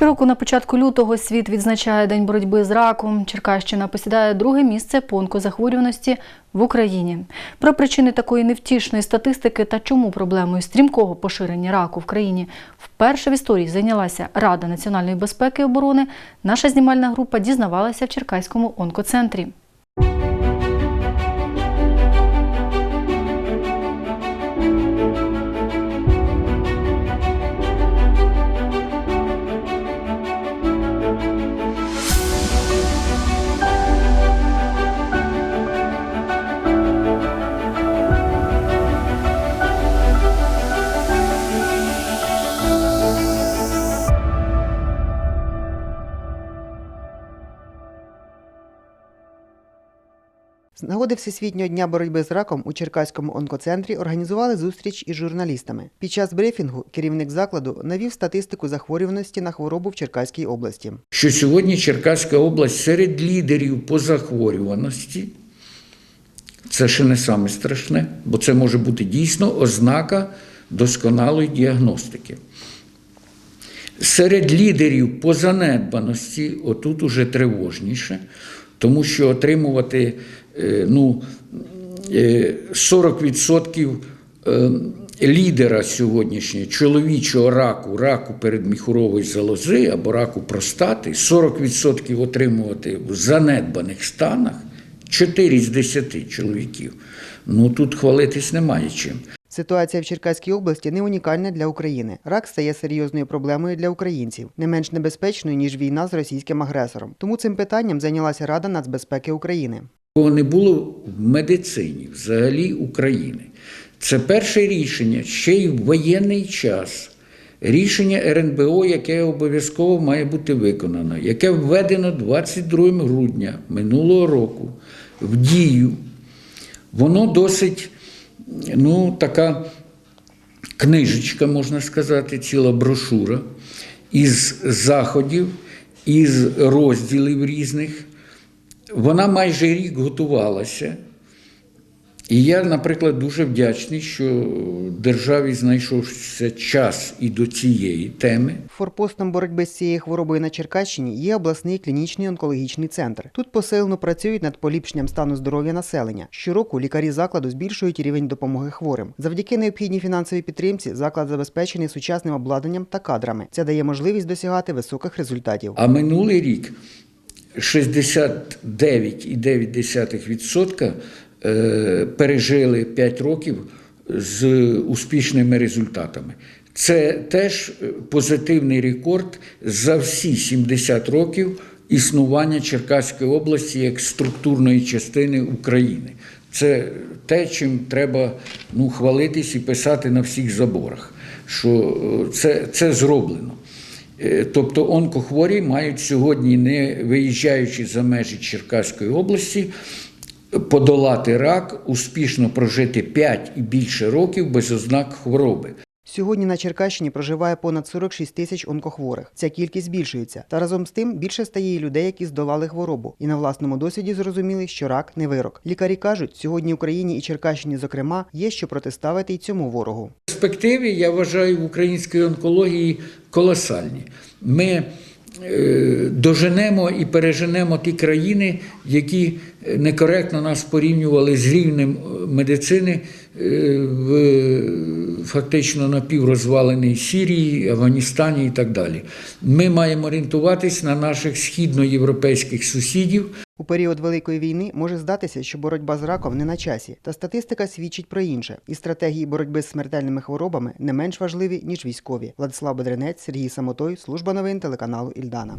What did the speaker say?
Щороку на початку лютого світ відзначає День боротьби з раком. Черкащина посідає друге місце по онкозахворюваності в Україні. Про причини такої невтішної статистики та чому проблемою стрімкого поширення раку в країні вперше в історії зайнялася Рада національної безпеки і оборони. Наша знімальна група дізнавалася в Черкаському онкоцентрі. З нагоди Всесвітнього дня боротьби з раком у Черкаському онкоцентрі організували зустріч із журналістами. Під час брифінгу керівник закладу навів статистику захворюваності на хворобу в Черкаській області. що сьогодні Черкаська область серед лідерів по захворюваності. Це ще не саме страшне, бо це може бути дійсно ознака досконалої діагностики. Серед лідерів по занедбаності, отут уже тривожніше, тому що отримувати е, ну, е, 40% е, лідера сьогоднішнього чоловічого раку, раку передміхурової залози або раку простати, 40% отримувати в занедбаних станах, 4 з 10 чоловіків. Ну тут хвалитись немає чим. Ситуація в Черкаській області не унікальна для України. Рак стає серйозною проблемою для українців, не менш небезпечною ніж війна з російським агресором. Тому цим питанням зайнялася Рада нацбезпеки України. Такого не було в медицині взагалі України. Це перше рішення ще й в воєнний час. Рішення РНБО, яке обов'язково має бути виконано, яке введено 22 грудня минулого року в дію. Воно досить ну, така книжечка, можна сказати, ціла брошура із заходів, із розділів різних. Вона майже рік готувалася. І я, наприклад, дуже вдячний, що державі знайшовся час і до цієї теми. Форпостом боротьби з цією хворобою на Черкащині є обласний клінічний онкологічний центр. Тут посилено працюють над поліпшенням стану здоров'я населення. Щороку лікарі закладу збільшують рівень допомоги хворим. Завдяки необхідній фінансовій підтримці заклад забезпечений сучасним обладнанням та кадрами. Це дає можливість досягати високих результатів. А минулий рік 69,9% е, пережили 5 років з успішними результатами. Це теж позитивний рекорд за всі 70 років існування Черкаської області як структурної частини України. Це те, чим треба ну, хвалитись і писати на всіх заборах, що е, це, це зроблено. Е, Тобто онкохворі мають сьогодні, не виїжджаючи за межі Черкаської області, подолати рак, успішно прожити 5 і більше років без ознак хвороби. Сьогодні на Черкащині проживає понад 46 тисяч онкохворих. Ця кількість збільшується. Та разом з тим більше стає і людей, які здолали хворобу, і на власному досвіді зрозуміли, що рак не вирок. Лікарі кажуть, сьогодні Україні і Черкащині, зокрема, є що протиставити й цьому ворогу. Перспективи, я вважаю, в українській онкології колосальні. Ми доженемо і переженемо ті країни, які некоректно нас порівнювали з рівнем е, медицини е, в фактично напіврозваленій Сірії, Афганістані і так далі. Ми маємо орієнтуватись на наших східноєвропейських сусідів, У період Великої війни може здатися, що боротьба з раком не на часі, та статистика свідчить про інше. І стратегії боротьби з смертельними хворобами не менш важливі, ніж військові. Владислав Бедренець, Сергій Самотой, служба новин телеканалу Ільдана.